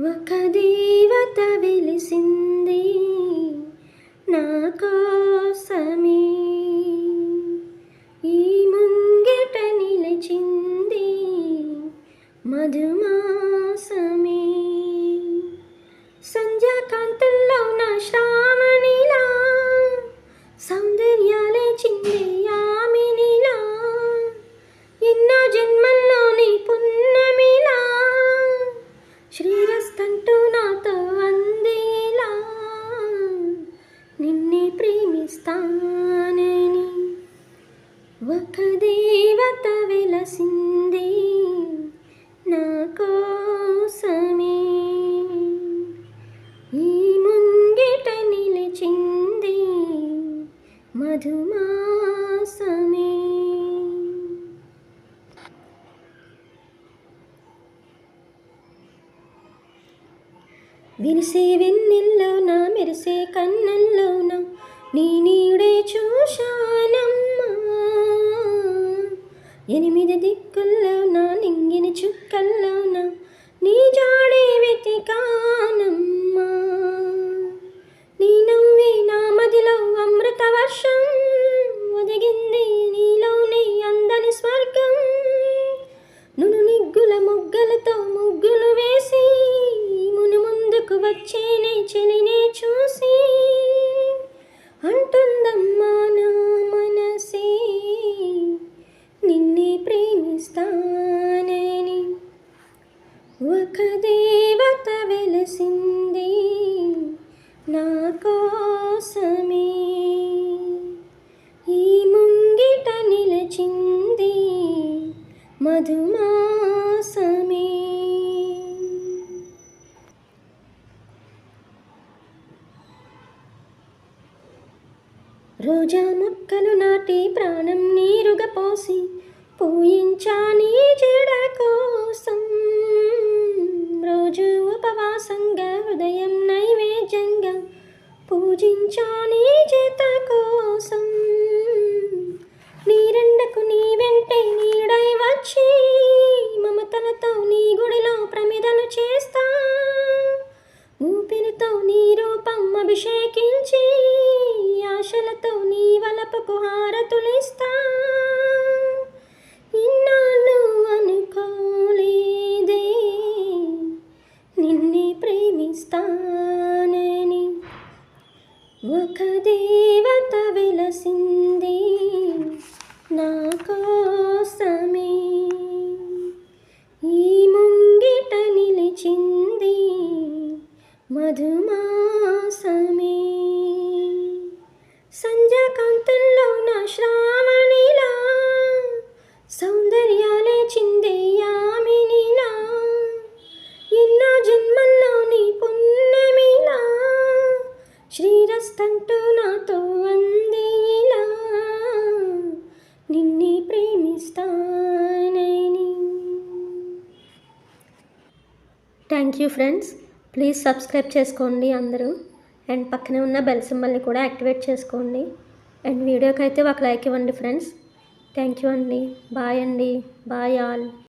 ఒక దేవత వెలిసింది నా కోసమే. ఈ ముంగిట నిలిచింది మధుమాసమే. సంధ్యాకాంతంలో నా శ్రా ప్రేమిస్తానని ఒక దేవత వెలసింది నా కోసమే. ఈ ముంగిట నిలిచింది మధుమాసమే. విరిసే వెన్నెల్లోన మెరిసే కన్నెల్లోన నీ నీడే చూశానమ్మా. ఎనిమిది దిక్కుల్లోన నింగిని చుక్కల్లోన? నీ జాడే వెతికా ఒక దేవత వెలసింది నా కోసమే. ఈ ముంగిట నిలచింది మధుమాసమే. రోజా మొక్కలు నాటి ప్రాణం నీరుగా పోసి పూయించా నీ పూజించా నీ చేత కోసం. నీరెండకు నీ వెంటే నీడై వచ్చి మమతలతో నీ గుడిలో ప్రమిదలు చేస్తా. ఊపిరితో నీ రూపం అభిషేకించి ఆశలతో నీ వలపకు హారతులిస్తా. ఒక దేవత వెలసింది నా కోసమే. ఈ ముంగిట నిలిచింది మధుమా thank you friends please subscribe చేసుకోండి అందరూ. అండ్ పక్కనే ఉన్న బెల్ సింబల్ని కూడా యాక్టివేట్ చేసుకోండి. అండ్ వీడియోకి అయితే ఒక లైక్ ఇవ్వండి ఫ్రెండ్స్ థ్యాంక్ యూ అండి. బాయ్ అండి. Bye all